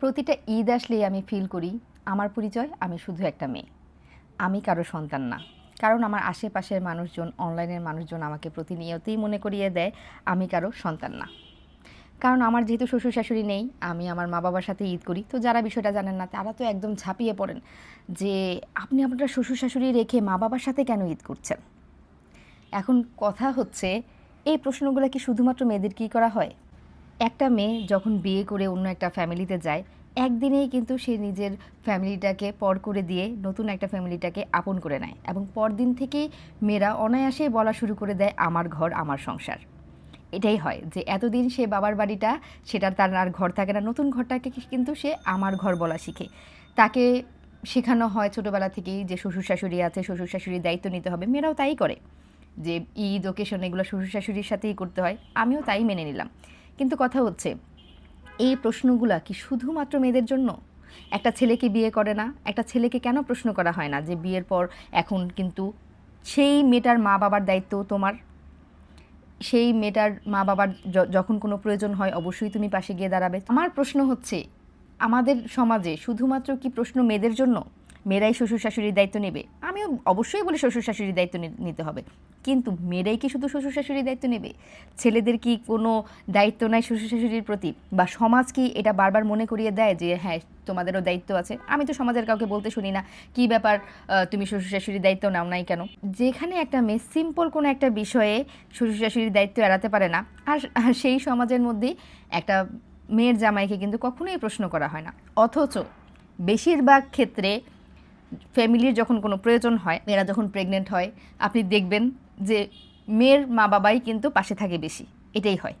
প্রতিটা ঈদ আসলেই আমি ফিল করি, আমার পরিচয়, আমি শুধু একটা মেয়ে। আমি কারও সন্তান না। কারণ আমার আশেপাশের মানুষজন অনলাইনের মানুষজন আমাকে প্রতিনিয়তই মনে করিয়ে দেয়, আমি কারও সন্তান না। কারণ আমার যেহেতু শ্বশুর শাশুড়ি নেই, আমি আমার মা বাবার সাথে ঈদ করি। তো যারা বিষয়টা জানেন না, তারা তো একদম ঝাঁপিয়ে পড়েন যে, আপনি আপনার শ্বশুর শাশুড়ি রেখে মা বাবার সাথে কেন ঈদ করছেন? এখন কথা হচ্ছে, এই প্রশ্নগুলো কি শুধুমাত্র মেয়েদের কী করা হয়? একটা মেয়ে যখন বিয়ে করে অন্য একটা ফ্যামিলিতে যায়, একদিনেই কিন্তু সে নিজের ফ্যামিলিটাকে পর করে দিয়ে নতুন একটা ফ্যামিলিটাকে আপন করে নেয় এবং পরদিন থেকেই মেয়েরা অনায়াসেই বলা শুরু করে দেয়, আমার ঘর, আমার সংসার। এটাই হয় যে এতদিন সে বাবার বাড়িটা, সেটা তার আর ঘর থাকে না, নতুন ঘরটাকে কিন্তু সে আমার ঘর বলা শিখে। তাকে শেখানো হয় ছোটোবেলা থেকেই যে শ্বশুর শাশুড়ি আছে শ্বশুর শাশুড়ির দায়িত্ব নিতে হবে। মেয়েরাও তাই করে যে ঈদ ওকেশন এগুলো শ্বশুর শাশুড়ির সাথেই করতে হয়। আমিও তাই মেনে নিলাম। কিন্তু কথা হচ্ছে, এই প্রশ্নগুলা কি শুধুমাত্র মেয়েদের জন্য? একটা ছেলেকে বিয়ে করে না, একটা ছেলেকে কেন প্রশ্ন করা হয় না যে বিয়ের পর এখন কিন্তু সেই মেয়েটার মা বাবার দায়িত্ব তোমার? সেই মেয়েটার মা বাবার যখন কোনো প্রয়োজন হয় অবশ্যই তুমি পাশে গিয়ে দাঁড়াবে। আমার প্রশ্ন হচ্ছে, আমাদের সমাজে শুধুমাত্র কি প্রশ্ন মেয়েদের জন্য? মেয়েরাই শ্বশুর শাশুড়ির দায়িত্ব নেবে? আমিও অবশ্যই বলি শ্বশুর শাশুড়ির দায়িত্ব নিতে হবে। কিন্তু মেয়েরাই কি শুধু শ্বশুর শাশুড়ির দায়িত্ব নেবে? ছেলেদের কি কোনো দায়িত্ব নাই শ্বশুর শাশুড়ির প্রতি? বা সমাজ কি এটা বারবার মনে করিয়ে দেয় যে হ্যাঁ তোমাদেরও দায়িত্ব আছে আমি তো সমাজের কাউকে বলতে শুনি না। কি ব্যাপার তুমি শ্বশুর শাশুড়ির দায়িত্ব নাও নাই কেন? যেখানে একটা মেয়ে সিম্পল কোনো একটা বিষয়ে শ্বশুর শাশুড়ির দায়িত্ব এড়াতে পারে না, আর সেই সমাজের মধ্যেই একটা মেয়ের জামাইকে কিন্তু কখনোই প্রশ্ন করা হয় না। অথচ বেশিরভাগ ক্ষেত্রে ফ্যামিলির যখন কোনো প্রয়োজন হয়, মেয়েরা যখন প্রেগনেন্ট হয়, আপনি দেখবেন যে মেয়ের মা বাবাই কিন্তু পাশে থাকে বেশি। এটাই হয়।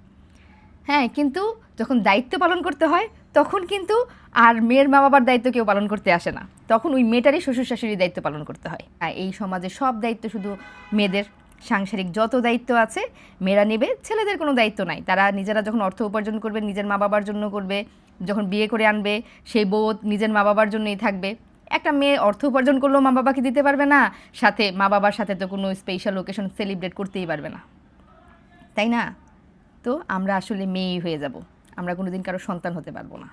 হ্যাঁ কিন্তু যখন দায়িত্ব পালন করতে হয়, তখন কিন্তু আর মেয়ের মা বাবার দায়িত্ব কেউ পালন করতে আসে না। তখন ওই মেয়েটারই শ্বশুর শাশুড়ির দায়িত্ব পালন করতে হয়। হ্যাঁ এই সমাজে সব দায়িত্ব শুধু মেয়েদের। সাংসারিক যত দায়িত্ব আছে, মেয়েরা নেবে, ছেলেদের কোনো দায়িত্ব নাই। তারা নিজেরা যখন অর্থ উপার্জন করবে, নিজের মা বাবার জন্য করবে, যখন বিয়ে করে আনবে, সেই বউ নিজের মা বাবার জন্যই থাকবে। একটা মেয়ে অর্থ উপার্জন করলেও মা বাবাকে দিতে পারবে না। সাথে মা বাবার সাথে তো কোনো স্পেশাল ওকেশন সেলিব্রেট করতেই পারবে না। তাই না? তো আমরা আসলে মেয়েই হয়ে যাব। আমরা কোনো দিন কারও সন্তান হতে পারব না।